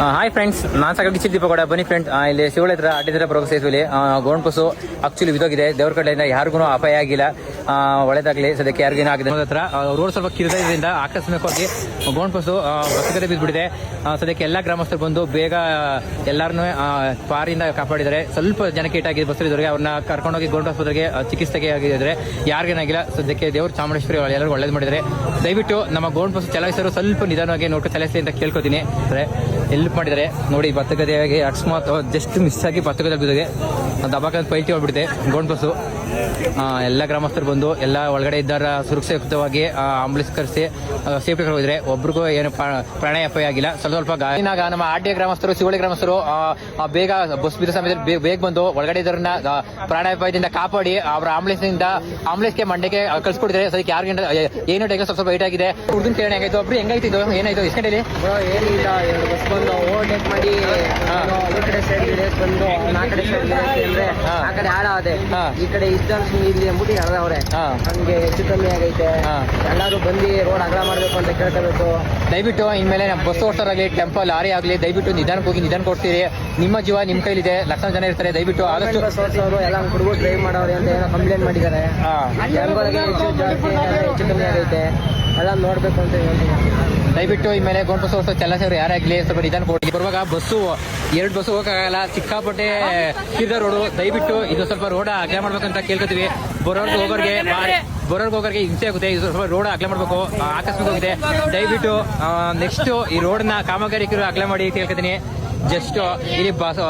Hi friends ನಾನು ಸಾಕಾಗಿ ದೀಪ ಕೂಡ ಬನ್ನಿ ಫ್ರೆಂಡ್ ಇಲ್ಲಿ ಶಿವಳ ಹತ್ರ ಅಡ್ಡಿದ್ರ ಪ್ರೋಗ್ರೆಸ್ ಸೇತುವೆಲಿ ಗೋಣ್ ಪಸು ಆಕ್ಚುಲಿ ಬಿದ್ದೋಗಿದೆ ದೇವ್ರ ಕಡೆಯಿಂದ ಯಾರಿಗೂ ಅಪಾಯ ಆಗಿಲ್ಲ. ಒಳ್ಳೇದಾಗ್ಲಿ. ಸದ್ಯಕ್ಕೆ ಯಾರಿಗೇನೋ ಆಗಿದೆ ಹತ್ರ ರೋಡ್ ಸ್ವಲ್ಪ ಕಿರಿದ್ರಿಂದ ಆಕಸ್ಮಿಕವಾಗಿ ಗೋಣ್ ಬಸ್ಸು ಬಸ್ಗಡೆ ಬಿದ್ದುಬಿಟ್ಟಿದೆ ಸದ್ಯಕ್ಕೆ ಎಲ್ಲ ಗ್ರಾಮಸ್ಥರು ಬಂದು ಬೇಗ ಎಲ್ಲರನ್ನೂ ಪಾರಿಯಿಂದ ಕಾಪಾಡಿದ್ದಾರೆ. ಸ್ವಲ್ಪ ಜನಕ್ಕೆ ಏಟಾಗಿದೆ ಬಸ್ ಇದ್ದವರಿಗೆ ಅವ್ರನ್ನ ಕರ್ಕೊಂಡೋಗಿ ಗೋಂಡ್ ಆಸ್ಪತ್ರೆಗೆ ಚಿಕಿತ್ಸೆಗೆ ಆಗಿದ್ದಾರೆ. ಯಾರಿಗೇನಾಗಿಲ್ಲ ಸದ್ಯಕ್ಕೆ ದೇವರು ಚಾಮುಂಡೇಶ್ವರಿ ಎಲ್ಲರೂ ಒಳ್ಳೇದು ಮಾಡಿದ್ದಾರೆ. ದಯವಿಟ್ಟು ನಮ್ಮ ಗೋಂಡ್ ಬಸ್ ಚಲಾಯಿಸೋರು ಸ್ವಲ್ಪ ನಿಧಾನವಾಗಿ ನೋಟು ಚಲಾಯಿಸಿ ಅಂತ ಕೇಳ್ಕೊತೀನಿ. ಎಲ್ಪ್ ಮಾಡಿದ್ದಾರೆ. ನೋಡಿ ಭತ್ತ ಗದೆಯಾಗಿ ಅಕಸ್ಮಾತ್ ಜಸ್ಟ್ ಮಿಸ್ ಆಗಿ ಭತ್ತ ಬಿದ್ದಿದೆ ದಬಾಕಂತ ಪೈಲ್ಟಿ ಹೋಗ್ಬಿಟ್ಟಿದೆ ಗೋಂಡ್ ಬಸ್ಸು ಎಲ್ಲ ಗ್ರಾಮಸ್ಥರು ಬಂದು ಎಲ್ಲ ಒಳಗಡೆ ಇದ್ದಾರ ಸುರಕ್ಷಿತವಾಗಿ ಆಂಬುಲೆನ್ಸ್ ಕರೆಸಿ ಸೇಫ್ಟಿ ಹೋಗಿದ್ರೆ ಒಬ್ರಿಗೂ ಏನು ಪ್ರಾಣ ಅಪಾಯ ಆಗಿಲ್ಲ. ಸ್ವಲ್ಪ ಸ್ವಲ್ಪ ಗಾಯನಾಗ ನಮ್ಮ ಆಡ್ಯ ಗ್ರಾಮಸ್ಥರು ಶಿವಳಿ ಗ್ರಾಮಸ್ಥರು ಬೇಗ ಬಸ್ ಬಿದ್ದ ಸಮಯದಲ್ಲಿ ಬೇಗ ಬಂದು ಒಳಗಡೆ ಇದ್ದಾರನ್ನ ಪ್ರಾಣಾಪಾಯದಿಂದ ಕಾಪಾಡಿ ಅವರ ಆಂಬುಲೆನ್ಸ್ನಿಂದ ಆಂಬುಲೆನ್ಸ್ಗೆ ಮಂಡ್ಯಕ್ಕೆ ಕಳ್ಸಿಕೊಡಿದ್ರೆ ಅದಕ್ಕೆ ಯಾರಿಗೆ ಏನು ಟೈಗ ಸ್ವಲ್ಪ ಸ್ವಲ್ಪ ವೈಟ್ ಆಗಿದೆ. ಹುಡುಗನ್ ಕೇಳಿ ಹೆಂಗಾಯ್ತು ಒಬ್ರು ಹೆಂಗಾಯ್ತು ಇದು? ಏನಾಯ್ತು? ಎಷ್ಟು ಗಂಟೆಲಿ? ಬ್ರೋ ಏನಿಲ್ಲ. ಎರಡು ಬಸ್ ಬಂದು ಓವರ್ಟೇಕ್ ಮಾಡಿ ಕಡೆ ಸೈಡ್ ಗಿಡಸ್ ಬಂದು ಆ ಕಡೆ ಸೈಡ್ ಗಿಡಸ್ ಅಂದ್ರೆ ಆ ಕಡೆ ಹಾಳ ಅದೆ ಈ ಕಡೆ ಇದ್ದಂತ ಇಲ್ಲಿ ಹಾ. ಹಂಗೆ ಹೆಚ್ಚು ಕಮ್ಮಿ ಆಗೈತೆ. ಹಾ. ಎಲ್ಲಾರು ಬಂದು ರೋಡ್ ಅಗಲ ಮಾಡ್ಬೇಕು ಅಂತ ಕೇಳ್ಕೋಬೇಕು. ದಯವಿಟ್ಟು ಇನ್ಮೇಲೆ ನಮ್ಮ ಬಸ್ ಓಡ್ತಾರಾಗಲಿ ಟೆಂಪಲ್ ಲಾರಿ ಆಗಲಿ ದಯವಿಟ್ಟು ನಿಧಾನಕ್ಕೆ ಹೋಗಿ ನಿಧಾನ ಕೊಡ್ತೀರಿ ನಿಮ್ಮ ಜೀವ ನಿಮ್ಮ ಕೈಲಿದೆ. ಲಕ್ಷಾಂತರ ಜನ ಇರ್ತಾರೆ. ದಯವಿಟ್ಟು ಆದಷ್ಟು ಬಸ್ ಓಡಿಸೋರು ಎಲ್ಲ ಹುಡುಗರು ಡ್ರೈವ್ ಮಾಡೋರು ಅಂತ ಏನೋ ಕಂಪ್ಲೇಂಟ್ ಮಾಡಿದ್ದಾರೆ. ಹಾ. ಜನಗಳಿಗೆ ಹೆಚ್ಚು ಜಾಸ್ತಿ ಏನಾದ್ರು ಹೆಚ್ಚು ಕಮ್ಮಿ ಆಗೈತೆ. ಎಲ್ಲ ನೋಡ್ಬೇಕು ಅಂತ ಹೇಳ್ತೀನಿ. ದಯವಿಟ್ಟು ಈ ಮೇಲೆ ಗೋಂಡ್ ಬಸ್ ಓಡಿಸೋ ಯಾರೇ ಯಾರಾಗ್ಲಿ ಸ್ವಲ್ಪ ನಿಧಾನ ಕೊಡಿ. ಬರುವಾಗ ಬಸ್ಸು, ಎರಡು ಬಸ್ಸು ಹೋಗೋಕ್ಕಾಗಲ್ಲ. ಸಿಕ್ಕಾಪಟ್ಟೆ ಕಿರ್ದ ರೋಡು ದಯವಿಟ್ಟು ಇದು ಸ್ವಲ್ಪ ರೋಡ ಅಗ್ಲ ಮಾಡ್ಬೇಕಂತ ಕೇಳ್ಕೊತೀವಿ. ಬರೋರ್ಗೆ ಹೋಗೋರ್ಗೆ ಬರೋರ್ಗೆ ಹೋಗೋರಿಗೆ ಹಿಂಸೆ ಆಗುತ್ತೆ. ಇದು ಸ್ವಲ್ಪ ರೋಡ್ ಅಗ್ಲ ಮಾಡ್ಬೇಕು. ಆಕಸ್ಮಿಕ ಹೋಗಿದೆ ದಯವಿಟ್ಟು ನೆಕ್ಸ್ಟ್ ಈ ರೋಡ್ನ ಕಾಮಗಾರಿಕರು ಅಗ್ಲ ಮಾಡಿ ಕೇಳ್ಕೊತೀನಿ ಜಸ್ಟ್ ಇಲ್ಲಿ ಬಸ್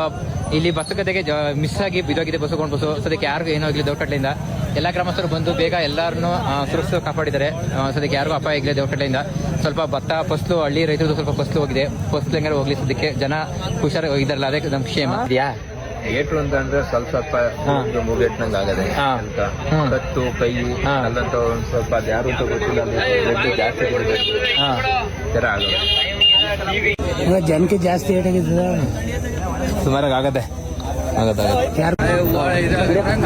ಇಲ್ಲಿ ಬಸ್ ಕತೆಗೆ ಮಿಸ್ ಆಗಿ ಬಿದೋಗಿದೆ ಬಸ್ಸು ಕೊಂಡು ಬಸ್ಸು. ಸದ್ಯಕ್ಕೆ ಯಾರಿಗೂ ಏನೋ ಆಗಲಿ ದೇವಕಟ್ಲೆಯಿಂದ ಎಲ್ಲ ಗ್ರಾಮಸ್ಥರು ಬಂದು ಬೇಗ ಎಲ್ಲರನ್ನೂ ಸುರಕ್ಷಿತ ಕಾಪಾಡಿದ್ದಾರೆ. ಸದ್ಯಕ್ಕೆ ಯಾರಿಗೂ ಅಪಾಯ ಆಗಿಲ್ಲ ದೇವಕಟ್ಲೆಯಿಂದ ಸ್ವಲ್ಪ ಭತ್ತ ಫಸ್ಲು ಹಳ್ಳಿ ರೈತರದ್ದು ಸ್ವಲ್ಪ ಫಸ್ಲು ಹೋಗಿದೆ. ಫಸ್ಲು ಹೆಂಗಾರು ಹೋಗ್ಲಿ ಸದ್ಯಕ್ಕೆ. ಜನ ಹುಷಾರು ಹೋಗಿದಾರಲ್ಲ ಅದಕ್ಕೆ ನಮ್ ಕ್ಷೇಮ. ಇದೆಯಾ? ಏಟ್ಲು ಅಂತ ಅಂದ್ರೆ ಸ್ವಲ್ಪ ಸ್ವಲ್ಪ ಮೂಗೇಟ್ನಂಗ್ ಆಗದೆ. ಹಾ. ಅಂತ. ಕತ್ತು ಕೈ ಹಾ. ಅಲ್ಲಂತ ಒಂದ್ ಸ್ವಲ್ಪ ಅದು ಯಾರು ಅಂತ ಗೊತ್ತಿಲ್ಲ. ಬ್ಲಡ್ ಜಾಸ್ತಿ ಕೊಡ್ಬೇಕು. ಜನಕ್ಕೆ ಜಾಸ್ತಿ ಏಟಾಗಿದ್ದ ಸುಮಾರಾಗಿ ಆಗದೆ. ಆಗತ್ತೆ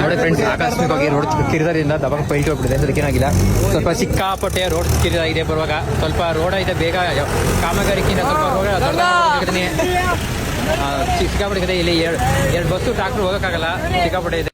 ನೋಡಿ ಫ್ರೆಂಡ್ಸ್ ಆಕಸ್ಮಿಕವಾಗಿ ರೋಡ್ ಕಿರಿದಾರಿಂದ ದಬಾಗ ಪೈಂಟ್ ಹೋಗ್ಬಿಟ್ಟಿದೆ. ಅದಕ್ಕೆ ಏನಾಗಿಲ್ಲ. ಸ್ವಲ್ಪ ಸಿಕ್ಕಾಪಟ್ಟೆ ರೋಡ್ ಕಿರಿದಾಗಿದೆ ಬರುವಾಗ. ಸ್ವಲ್ಪ ರೋಡ್ ಇದೆ ಬೇಗ ಕಾಮಗಾರಿಕೆಯಿಂದ ಸ್ವಲ್ಪ ಸಿಕ್ಕಾಪಟ್ಟೆ ಇದೆ. ಇಲ್ಲಿ ಎರಡು ಎರಡು ಬಸ್ಸು ಟ್ರಾಕ್ಟರ್ ಹೋಗೋಕ್ಕಾಗಲ್ಲ. ಸಿಕ್ಕಾಪಟ್ಟೆ ಇದೆ.